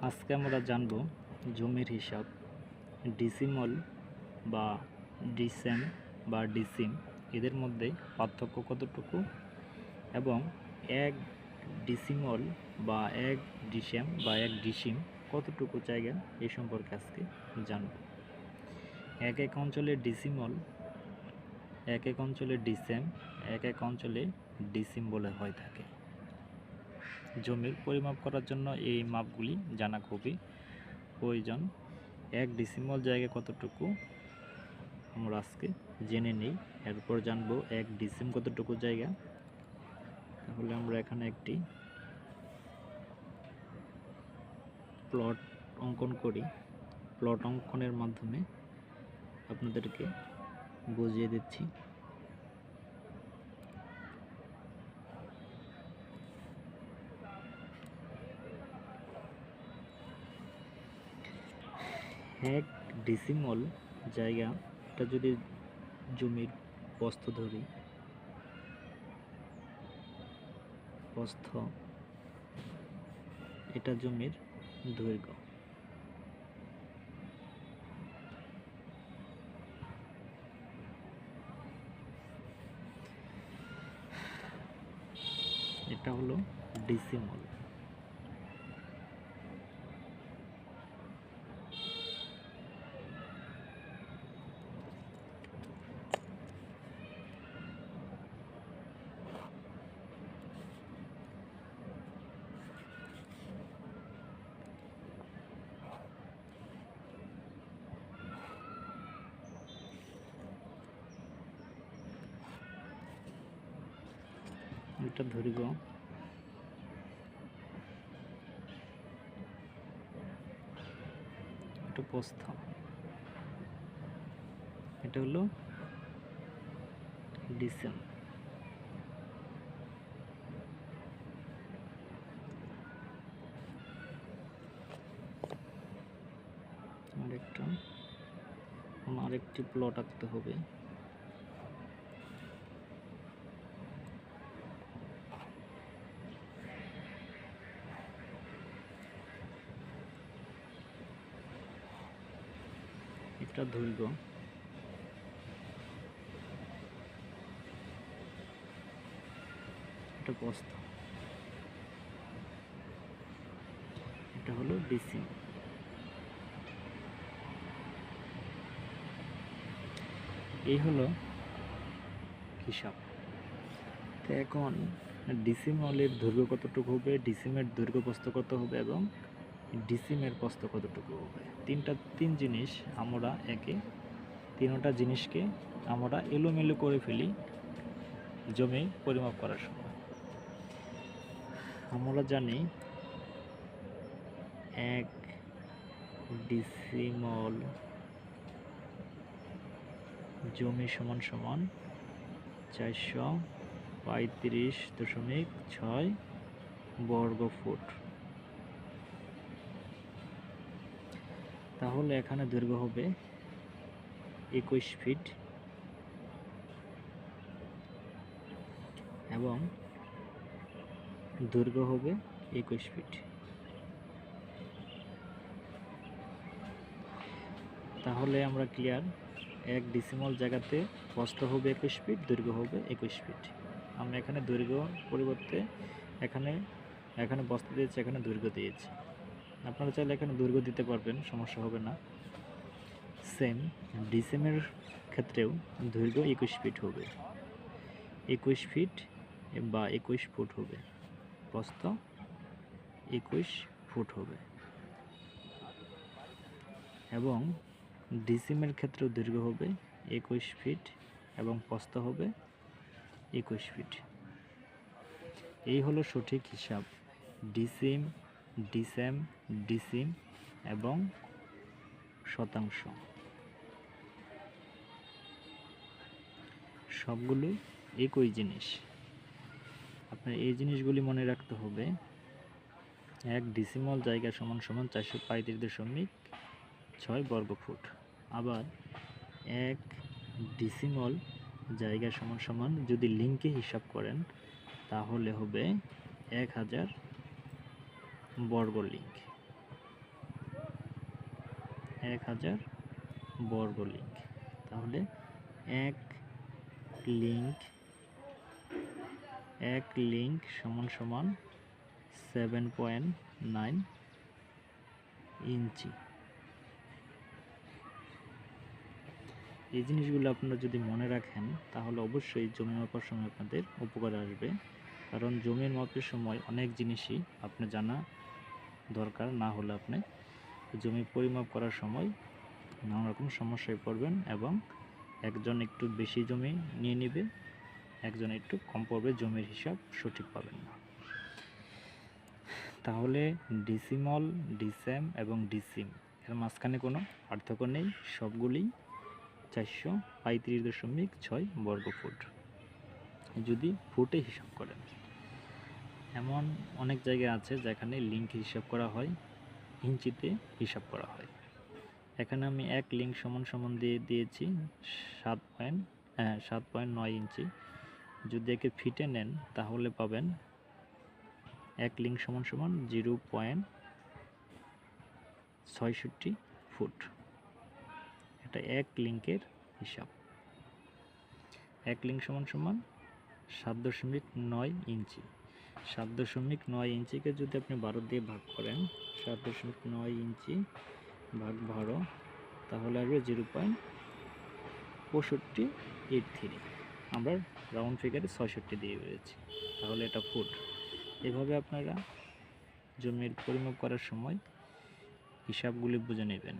আজকে আমরা জানব জমির হিসাব ডিসিমল বা ডিসেম বা ডিসিম এদের মধ্যে পার্থক্য কতটুকু এবং এক ডিসিমল বা এক ডিসেম বা এক ডিসিম কতটুকু জায়গা এ সম্পর্কে আজকে জানব। এক এক অঞ্চলে ডিসিমল এক এক অঞ্চলে ডিসেম এক এক অঞ্চলে ডিসিম বলে হয়ে থাকে। জমির পরিমাপ করার জন্য এই মাপগুলি জানা খুবই প্রয়োজন। এক ডিসিমল জায়গায় কতটুকু? আমরা আজকে জেনে নিই। এরপর জানব এক ডিসিম কতটুকু জায়গা। তাহলে আমরা এখানে একটি প্লট অঙ্কন করি। প্লট অঙ্কনের মাধ্যমে আপনাদেরকে বুঝিয়ে দিচ্ছি। এক ডিসিমল জায়গাটা যদি জমির প্রস্থ ধরি প্রস্থ এটা জমির দৈর্ঘ্য। এটা হলো ডিসিমল এটা দৈর্ঘ্য এটা প্রস্থ এটা হলো ডিসেম। আরেকটা আরেকটি প্লট আঁকতে হবে। এটা দৈর্ঘ্য। এটা প্রস্থ এটা হলো ডিসি এই হলো হিসাব। তো এখন ডিসিমলের দৈর্ঘ্য কতটুকু হবে? ডিসিমের দৈর্ঘ্য প্রস্থ কত হবে এবং ডিসিমের প্রস্থ কতটুকু হবে? তিনটা, তিন জিনিস আমরা একে, তিনটা জিনিসকে আমরা এলোমেলো করে ফেলি জমি পরিমাপ করার সময়। আমরা জানি এক ডিসিমল জমি সমান সমান চারশো পঁয়ত্রিশ দশমিক ছয় বর্গ ফুট তাহলে এখানে দৈর্ঘ্য হবে একুশ ফিট। এবং দৈর্ঘ্য হবে একুশ ফিট। তাহলে আমরা ক্লিয়ার এক ডিসিমল জায়গাতে প্রস্থ হবে একুশ ফিট, দৈর্ঘ্য হবে একুশ ফিট। আমরা এখানে দৈর্ঘ্য পরিবর্তে এখানে এখানে বস্তা দিয়েছি, এখানে দৈর্ঘ্য দিয়েছি। আপনারা চাইলে এখানে দৈর্ঘ্য দিতে পারবেন, সমস্যা হবে না। সেম ডিসেমের ক্ষেত্রেও দৈর্ঘ্য একুশ ফিট হবে। একুশ ফিট বা একুশ ফুট হবে। প্রস্থ একুশ ফুট হবে। এবং ডিসিমের ক্ষেত্রেও দৈর্ঘ্য হবে একুশ ফিট এবং প্রস্থ হবে একুশ ফিট এই হলো সঠিক হিসাব। ডিসিম ডিসেম, ডিসিম এবং শতাংশ। সবগুলো একই জিনিস। আপনার এই জিনিসগুলি মনে রাখতে হবে, এক ডিসিমল জায়গা সমান সমান চারশো পঁয়ত্রিশ দশমিক ছয় বর্গ ফুট আবার এক ডিসিমল জায়গা সমান সমান যদি লিঙ্কে হিসাব করেন, তাহলে হবে এক হাজার বর্গ লিঙ্ক। এক হাজার বর্গ লিঙ্ক। তাহলে এক লিঙ্ক এক লিঙ্ক সমান সমান সেভেন পয়েন্ট নাইন ইঞ্চি। এই জিনিসগুলো আপনারা যদি মনে রাখেন, তাহলে অবশ্যই জমি মাপার সময় আপনাদের উপকারে আসবে। কারণ জমির মাপের সময় অনেক জিনিসই আপনি জানা দরকার, না হলে আপনি জমি পরিমাপ করার সময় নানা রকম সমস্যায় পড়বেন এবং একজন একটু বেশি জমি নিয়ে নেবে, একজন একটু কম পড়বে, জমির হিসাব সঠিক পাবেন না। তাহলে ডিসিমল ডিসেম এবং ডিসিম এর মাঝখানে কোনো পার্থক্য নেই সবগুলি চারশো পঁয়ত্রিশ দশমিক ছয় বর্গ ফুট যদি ফুটে হিসাব করেন। এমন অনেক জায়গা আছে যেখানে লিঙ্ক হিসাব করা হয় ইঞ্চিতে হিসাব করা হয়। এখানে আমি এক লিঙ্ক সমান সমান দিয়ে দিয়েছি, সাত পয়েন্ট হ্যাঁ সাত পয়েন্ট নয় ইঞ্চি। যদি একে ফিটে নেন, তাহলে পাবেন এক লিঙ্ক সমান সমান জিরো পয়েন্ট ছয়ষট্টি ফুট। এটা এক লিঙ্কের হিসাব। এক লিঙ্ক সমান সমান সাত দশমিক নয় ইঞ্চি। সাত দশমিক নয় ইঞ্চিকে যদি আপনি বারো দিয়ে ভাগ করেন, সাত দশমিক নয় ইঞ্চি ভাগ বারো, তাহলে আসবে জিরো পয়েন্ট পঁয়ষট্টি এইট থ্রি। আমরা রাউন্ড ফিগারে ছয়ষট্টি দিয়ে বেরিয়েছি তাহলে এটা ফুট। এভাবে আপনারা জমির পরিমাপ করার সময় হিসাবগুলি বুঝে নেবেন।